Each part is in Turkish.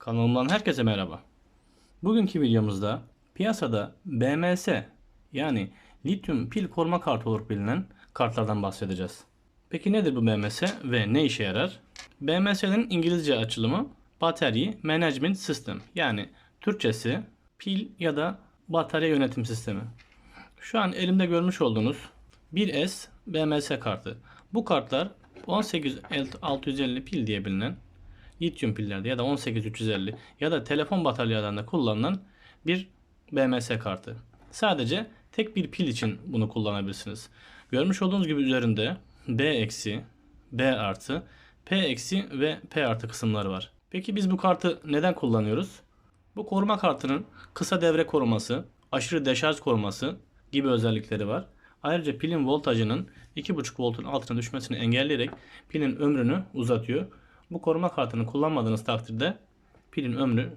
Kanalımdan herkese merhaba. Bugünkü videomuzda piyasada BMS yani lityum pil koruma kartı olarak bilinen kartlardan bahsedeceğiz. Peki nedir bu BMS ve ne işe yarar? BMS'nin İngilizce açılımı Battery Management System yani Türkçesi pil ya da batarya yönetim sistemi. Şu an elimde görmüş olduğunuz 1S BMS kartı. Bu kartlar 18650 pil diye bilinen lityum pillerde ya da 18350 ya da telefon bataryalarında kullanılan bir BMS kartı. Sadece tek bir pil için bunu kullanabilirsiniz. Görmüş olduğunuz gibi üzerinde B eksi, B artı, P eksi ve P artı kısımları var. Peki biz bu kartı neden kullanıyoruz? Bu koruma kartının kısa devre koruması, aşırı deşarj koruması gibi özellikleri var. Ayrıca pilin voltajının 2.5 voltun altına düşmesini engelleyerek pilin ömrünü uzatıyor. Bu koruma kartını kullanmadığınız takdirde pilin ömrü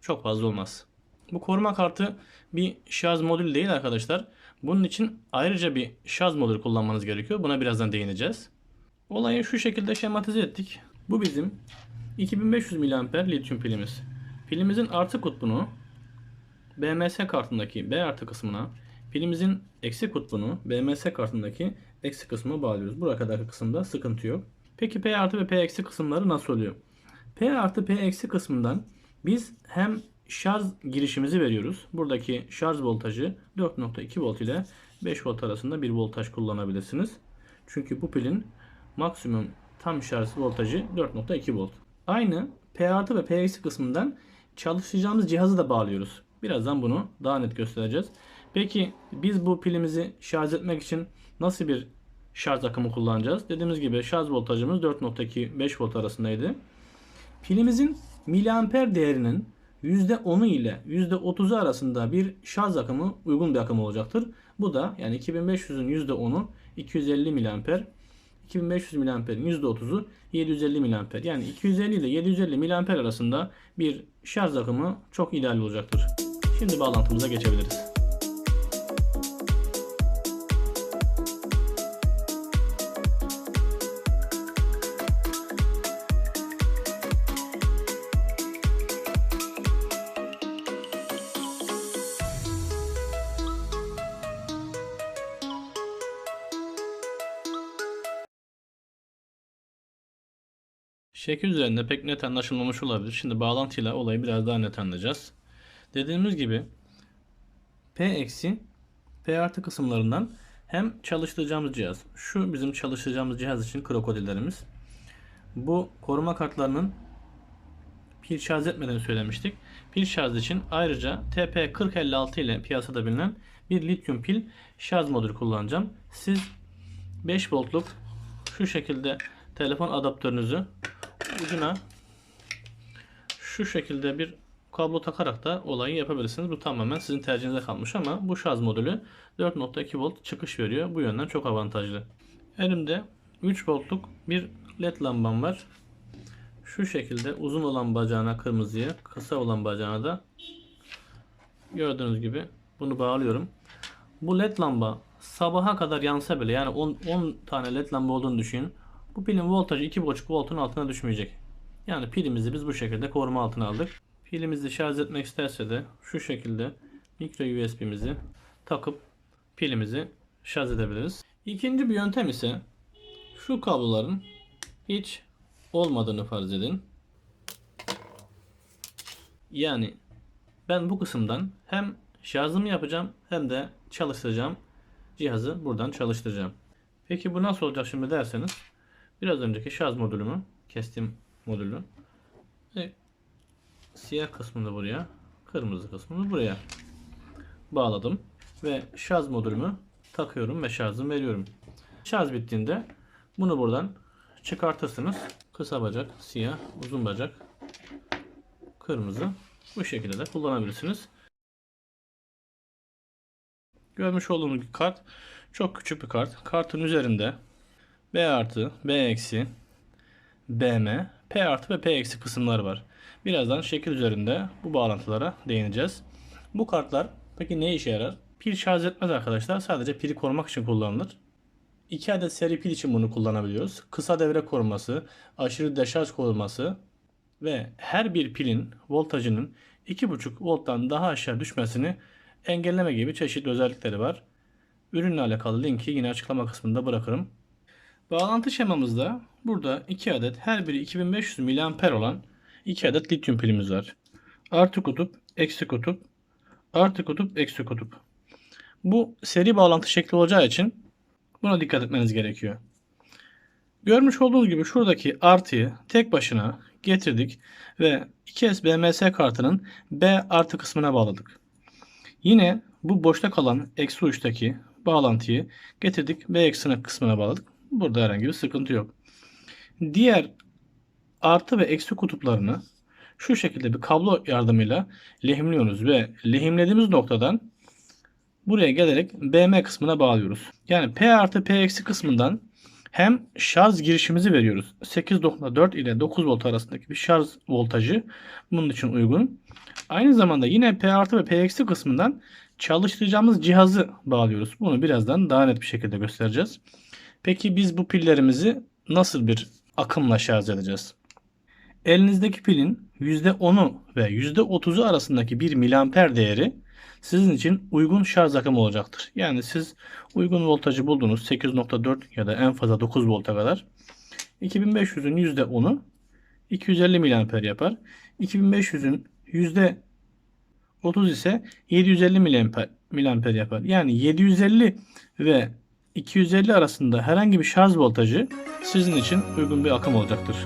çok fazla olmaz. Bu koruma kartı bir şarj modülü değil arkadaşlar. Bunun için ayrıca bir şarj modülü kullanmanız gerekiyor. Buna birazdan değineceğiz. Olayı şu şekilde şematize ettik. Bu bizim 2500 mAh lityum pilimiz. Pilimizin artı kutbunu BMS kartındaki B artı kısmına, pilimizin eksi kutbunu BMS kartındaki eksi kısmına bağlıyoruz. Buraya kadar kısımda sıkıntı yok. Peki P artı ve P eksi kısımları nasıl oluyor? P artı P eksi kısmından biz hem şarj girişimizi veriyoruz. Buradaki şarj voltajı 4.2 volt ile 5 volt arasında bir voltaj kullanabilirsiniz. Çünkü bu pilin maksimum tam şarj voltajı 4.2 volt. Aynı P artı ve P eksi kısmından çalışacağımız cihazı da bağlıyoruz. Birazdan bunu daha net göstereceğiz. Peki biz bu pilimizi şarj etmek için nasıl bir şarj akımı kullanacağız? Dediğimiz gibi şarj voltajımız 4.2 5 volt arasındaydı. Pilimizin miliamper değerinin %10'u ile %30'u arasında bir şarj akımı uygun bir akım olacaktır. Bu da yani 2500'ün %10'u 250 miliamper, 2500 miliamperin %30'u 750 miliamper. Yani 250 ile 750 miliamper arasında bir şarj akımı çok ideal olacaktır. Şimdi bağlantımıza geçebiliriz. Şekil üzerinde pek net anlaşılmamış olabilir. Şimdi bağlantıyla olayı biraz daha net anlayacağız. Dediğimiz gibi P eksi P artı kısımlarından hem çalıştıracağımız cihaz. Şu bizim çalıştıracağımız cihaz için krokodillerimiz. Bu koruma kartlarının pil şarj etmeden söylemiştik. Pil şarj için ayrıca TP4056 ile piyasada bilinen bir lityum pil şarj modülü kullanacağım. Siz 5 voltluk şu şekilde telefon adaptörünüzü ucuna şu şekilde bir kablo takarak da olayı yapabilirsiniz. Bu tamamen sizin tercihinize kalmış ama bu şarj modülü 4.2 volt çıkış veriyor. Bu yönden çok avantajlı. Elimde 3 voltluk bir led lambam var. Şu şekilde uzun olan bacağına kırmızıya, kısa olan bacağına da gördüğünüz gibi bunu bağlıyorum. Bu led lamba sabaha kadar yansa bile yani 10, 10 tane led lamba olduğunu düşünün. Bu pilin voltajı 2.5 voltun altına düşmeyecek. Yani pilimizi biz bu şekilde koruma altına aldık. Pilimizi şarj etmek isterse de şu şekilde micro USB'mizi takıp pilimizi şarj edebiliriz. İkinci bir yöntem ise şu kabloların hiç olmadığını farz edin. Yani ben bu kısımdan hem şarjımı yapacağım hem de çalıştıracağım cihazı buradan çalıştıracağım. Peki bu nasıl olacak şimdi derseniz biraz önceki şarj modülümü kestim modülü ve siyah kısmını buraya kırmızı kısmını buraya bağladım ve şarj modülümü takıyorum ve şarjımı veriyorum. Şarj bittiğinde bunu buradan çıkartırsınız. Kısa bacak, siyah, uzun bacak, kırmızı. Bu şekilde de kullanabilirsiniz. Görmüş olduğunuz kart çok küçük bir kart. Kartın üzerinde B artı, B eksi, BM, P artı ve P eksi kısımlar var. Birazdan şekil üzerinde bu bağlantılara değineceğiz. Bu kartlar peki ne işe yarar? Pil şarj etmez arkadaşlar. Sadece pili korumak için kullanılır. 2 adet seri pil için bunu kullanabiliyoruz. Kısa devre koruması, aşırı deşarj koruması ve her bir pilin voltajının 2,5 volttan daha aşağı düşmesini engelleme gibi çeşitli özellikleri var. Ürünle alakalı linki yine açıklama kısmında bırakırım. Bağlantı şemamızda burada 2 adet her biri 2500 mAh olan 2 adet lityum pilimiz var. Artı kutup, eksi kutup, artı kutup, eksi kutup. Bu seri bağlantı şekli olacağı için buna dikkat etmeniz gerekiyor. Görmüş olduğunuz gibi şuradaki artıyı tek başına getirdik ve 2S BMS kartının B artı kısmına bağladık. Yine bu boşta kalan eksi uçtaki bağlantıyı getirdik B eksi kısmına bağladık. Burada herhangi bir sıkıntı yok. Diğer artı ve eksi kutuplarını şu şekilde bir kablo yardımıyla lehimliyoruz ve lehimlediğimiz noktadan buraya gelerek BM kısmına bağlıyoruz. Yani P artı P eksi kısmından hem şarj girişimizi veriyoruz. 8.4 ile 9 volt arasındaki bir şarj voltajı bunun için uygun. Aynı zamanda yine P artı ve P eksi kısmından çalıştıracağımız cihazı bağlıyoruz. Bunu birazdan daha net bir şekilde göstereceğiz. Peki biz bu pillerimizi nasıl bir akımla şarj edeceğiz? Elinizdeki pilin %10'u ve %30'u arasındaki bir miliamper değeri sizin için uygun şarj akımı olacaktır. Yani siz uygun voltajı buldunuz 8.4 ya da en fazla 9 volta kadar. 2500'ün %10'u 250 miliamper yapar. 2500'ün %30 ise 750 miliamper, miliamper yapar. Yani 750 ve 250 arasında herhangi bir şarj voltajı sizin için uygun bir akım olacaktır.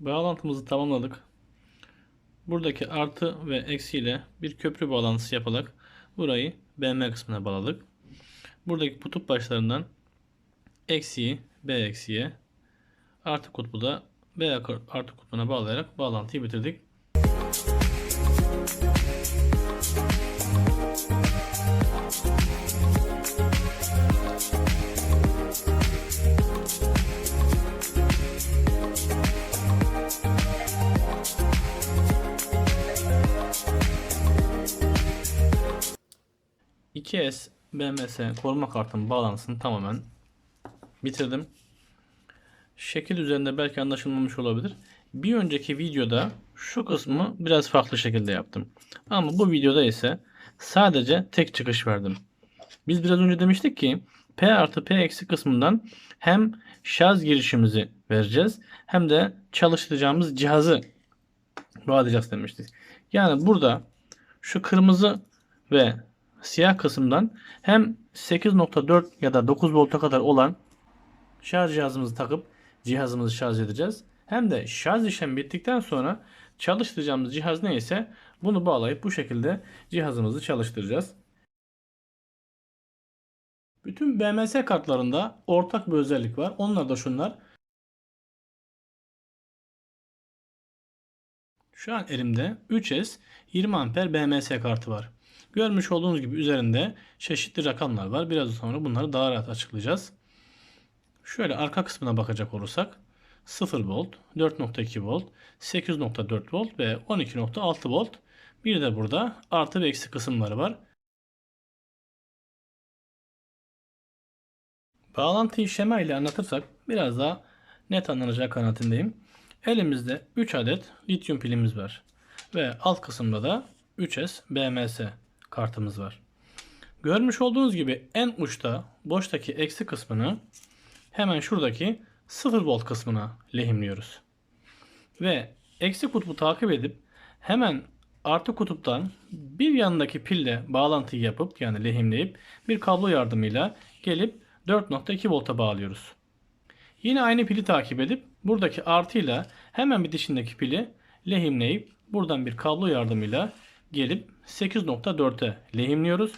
Bağlantımızı tamamladık. Buradaki artı ve eksi ile bir köprü bağlantısı yaparak burayı BM kısmına bağladık. Buradaki kutup başlarından eksiyi B eksiye artı kutbu da B artı kutbuna bağlayarak bağlantıyı bitirdik. 2S BMS koruma kartının bağlantısını tamamen bitirdim. Şekil üzerinde belki anlaşılmamış olabilir. Bir önceki videoda şu kısmı biraz farklı şekilde yaptım. Ama bu videoda ise sadece tek çıkış verdim. Biz biraz önce demiştik ki P artı P eksi kısmından hem şarj girişimizi vereceğiz hem de çalıştıracağımız cihazı bağlayacağız demiştik. Yani burada şu kırmızı ve siyah kısımdan hem 8.4 ya da 9 volta kadar olan şarj cihazımızı takıp cihazımızı şarj edeceğiz. Hem de şarj işlemi bittikten sonra çalıştıracağımız cihaz neyse bunu bağlayıp bu şekilde cihazımızı çalıştıracağız. Bütün BMS kartlarında ortak bir özellik var. Onlar da şunlar. Şu an elimde 3S 20 amper BMS kartı var. Görmüş olduğunuz gibi üzerinde çeşitli rakamlar var. Biraz sonra bunları daha rahat açıklayacağız. Şöyle arka kısmına bakacak olursak 0 volt, 4.2 volt, 8.4 volt ve 12.6 volt. Bir de burada artı ve eksi kısımları var. Bağlantıyı şema ile anlatırsak biraz daha net anlanacağı kanaatindeyim. Elimizde 3 adet lityum pilimiz var. Ve alt kısımda da 3S BMS kartımız var. Görmüş olduğunuz gibi en uçta boştaki eksi kısmını hemen şuradaki 0 volt kısmına lehimliyoruz. Ve eksi kutbu takip edip hemen artı kutuptan bir yanındaki pille bağlantıyı yapıp yani lehimleyip bir kablo yardımıyla gelip 4.2 volta bağlıyoruz. Yine aynı pili takip edip buradaki artıyla hemen bir dışındaki pili lehimleyip buradan bir kablo yardımıyla gelip 8.4'e lehimliyoruz.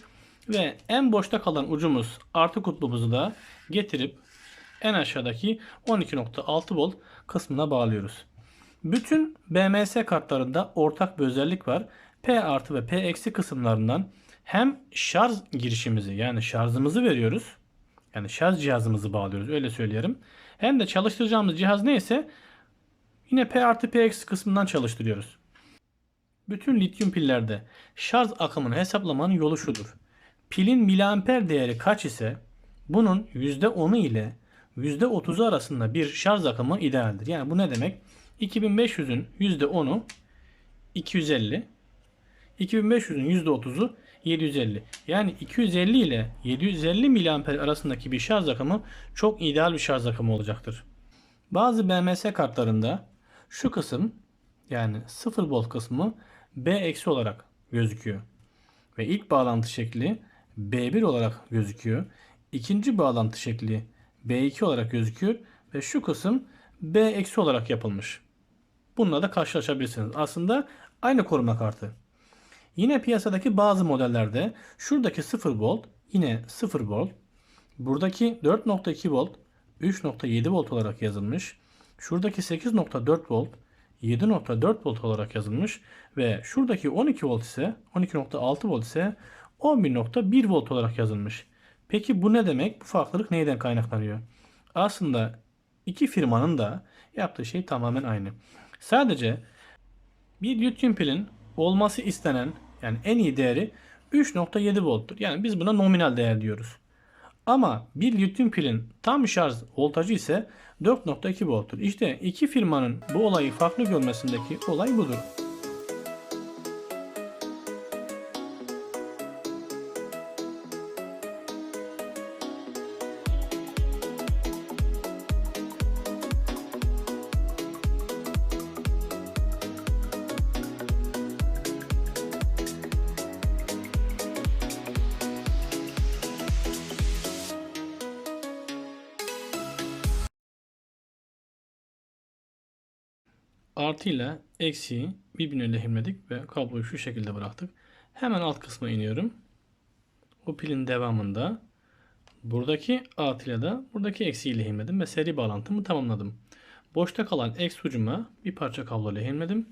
Ve en boşta kalan ucumuz artı kutbumuzu da getirip en aşağıdaki 12.6 volt kısmına bağlıyoruz. Bütün BMS kartlarında ortak bir özellik var. P artı ve P eksi kısımlarından hem şarj girişimizi yani şarjımızı veriyoruz. Yani şarj cihazımızı bağlıyoruz öyle söyleyelim. Hem de çalıştıracağımız cihaz neyse yine P artı P eksi kısmından çalıştırıyoruz. Bütün lityum pillerde şarj akımını hesaplamanın yolu şudur. Pilin miliamper değeri kaç ise bunun %10'u ile %30'u arasında bir şarj akımı idealdir. Yani bu ne demek? 2500'ün %10'u 250, 2500'ün %30'u 750. Yani 250 ile 750 miliamper arasındaki bir şarj akımı çok ideal bir şarj akımı olacaktır. Bazı BMS kartlarında şu kısım yani 0 volt kısmı B eksi olarak gözüküyor. Ve ilk bağlantı şekli B1 olarak gözüküyor. İkinci bağlantı şekli B2 olarak gözüküyor. Ve şu kısım B eksi olarak yapılmış. Bununla da karşılaşabilirsiniz. Aslında aynı koruma kartı. Yine piyasadaki bazı modellerde şuradaki 0 volt yine 0 volt. Buradaki 4.2 volt 3.7 volt olarak yazılmış. Şuradaki 8.4 volt 7.4 volt olarak yazılmış ve şuradaki 12 volt ise 12.6 volt ise 11.1 volt olarak yazılmış. Peki bu ne demek? Bu farklılık neyden kaynaklanıyor? Aslında iki firmanın da yaptığı şey tamamen aynı. Sadece bir lityum pilin olması istenen yani en iyi değeri 3.7 volttur. Yani biz buna nominal değer diyoruz. Ama bir lityum pilin tam şarj voltajı ise 4.2 volttur. İşte iki firmanın bu olayı farklı görmesindeki olay budur. Artı ile eksiği birbirine lehimledik ve kabloyu şu şekilde bıraktık. Hemen alt kısma iniyorum. Bu pilin devamında buradaki artı ile de buradaki eksiği lehimledim ve seri bağlantımı tamamladım. Boşta kalan eksi ucuma bir parça kablo lehimledim.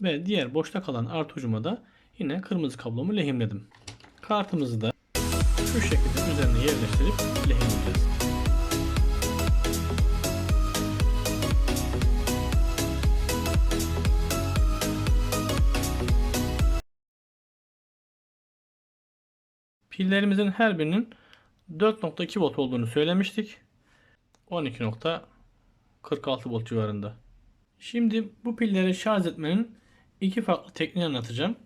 Ve diğer boşta kalan artı ucuma da yine kırmızı kablomu lehimledim. Kartımızı da şu şekilde üzerine yerleştirip lehimleyeceğiz. Pillerimizin her birinin 4.2 volt olduğunu söylemiştik. 12.46 volt civarında. Şimdi bu pilleri şarj etmenin iki farklı tekniğini anlatacağım.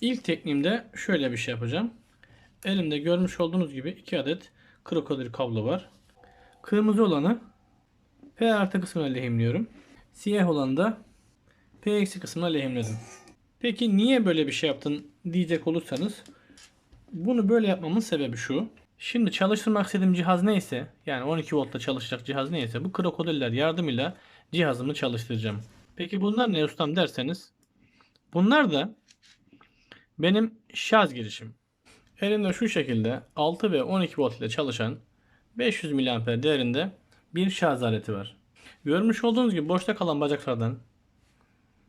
İlk tekniğimde şöyle bir şey yapacağım. Elimde görmüş olduğunuz gibi iki adet krokodil kablo var. Kırmızı olanı P artı kısmına lehimliyorum. Siyah olanı da P eksi kısmına lehimledim. Peki niye böyle bir şey yaptın diyecek olursanız bunu böyle yapmamın sebebi şu. Şimdi çalıştırmak istediğim cihaz neyse yani 12 voltta çalışacak cihaz neyse bu krokodiller yardımıyla cihazımı çalıştıracağım. Peki bunlar ne ustam derseniz bunlar da benim şarj girişim. Elimde şu şekilde 6 ve 12 volt ile çalışan 500 mAh değerinde bir şarj aleti var. Görmüş olduğunuz gibi boşta kalan bacaklardan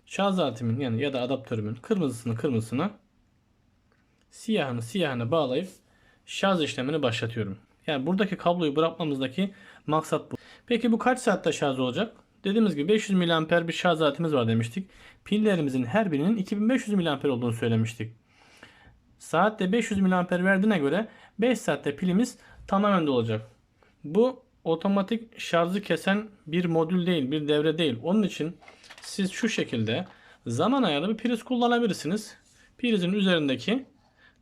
şarj aletimin yani ya da adaptörümün kırmızısını kırmızısına siyahını siyahına bağlayıp şarj işlemini başlatıyorum. Yani buradaki kabloyu bırakmamızdaki maksat bu. Peki bu kaç saatte şarj olacak? Dediğimiz gibi 500 mAh bir şarj aletimiz var demiştik. Pillerimizin her birinin 2500 mAh olduğunu söylemiştik. Saatte 500 mAh verdiğine göre 5 saatte pilimiz tamamen dolacak. Bu otomatik şarjı kesen bir modül değil, bir devre değil. Onun için siz şu şekilde zaman ayarlı bir priz kullanabilirsiniz. Prizin üzerindeki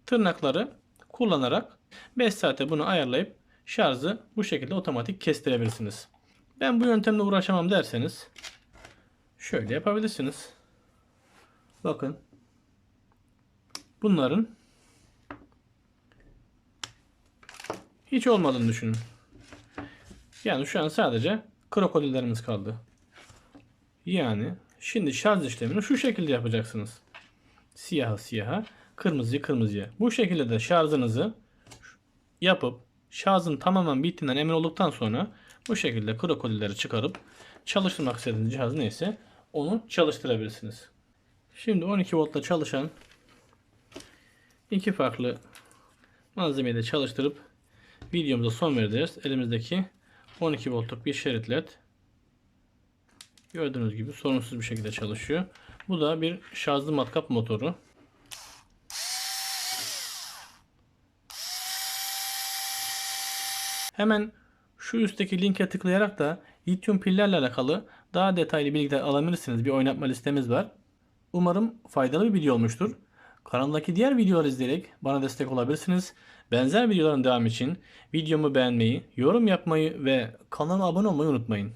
tırnakları kullanarak 5 saate bunu ayarlayıp şarjı bu şekilde otomatik kestirebilirsiniz. Ben bu yöntemle uğraşamam derseniz şöyle yapabilirsiniz. Bakın. Bunların hiç olmadığını düşünün. Yani şu an sadece krokodillerimiz kaldı. Yani Şimdi şarj işlemini şu şekilde yapacaksınız. Siyaha siyaha, kırmızıya kırmızıya. Bu şekilde de şarjınızı yapıp şarjın tamamen bittiğinden emin olduktan sonra bu şekilde krokodilleri çıkarıp çalıştırmak istediğiniz cihaz neyse onu çalıştırabilirsiniz. Şimdi 12 voltla çalışan iki farklı malzemeyi de çalıştırıp videomuza son vereceğiz. Elimizdeki 12 voltluk bir şerit led gördüğünüz gibi sorunsuz bir şekilde çalışıyor. Bu da bir şarjlı matkap motoru. Hemen şu üstteki linke tıklayarak da lityum pillerle alakalı daha detaylı bilgiler alabilirsiniz. Bir oynatma listemiz var. Umarım faydalı bir video olmuştur. Kanaldaki diğer videoları izleyerek bana destek olabilirsiniz. Benzer videoların devamı için videomu beğenmeyi, yorum yapmayı ve kanala abone olmayı unutmayın.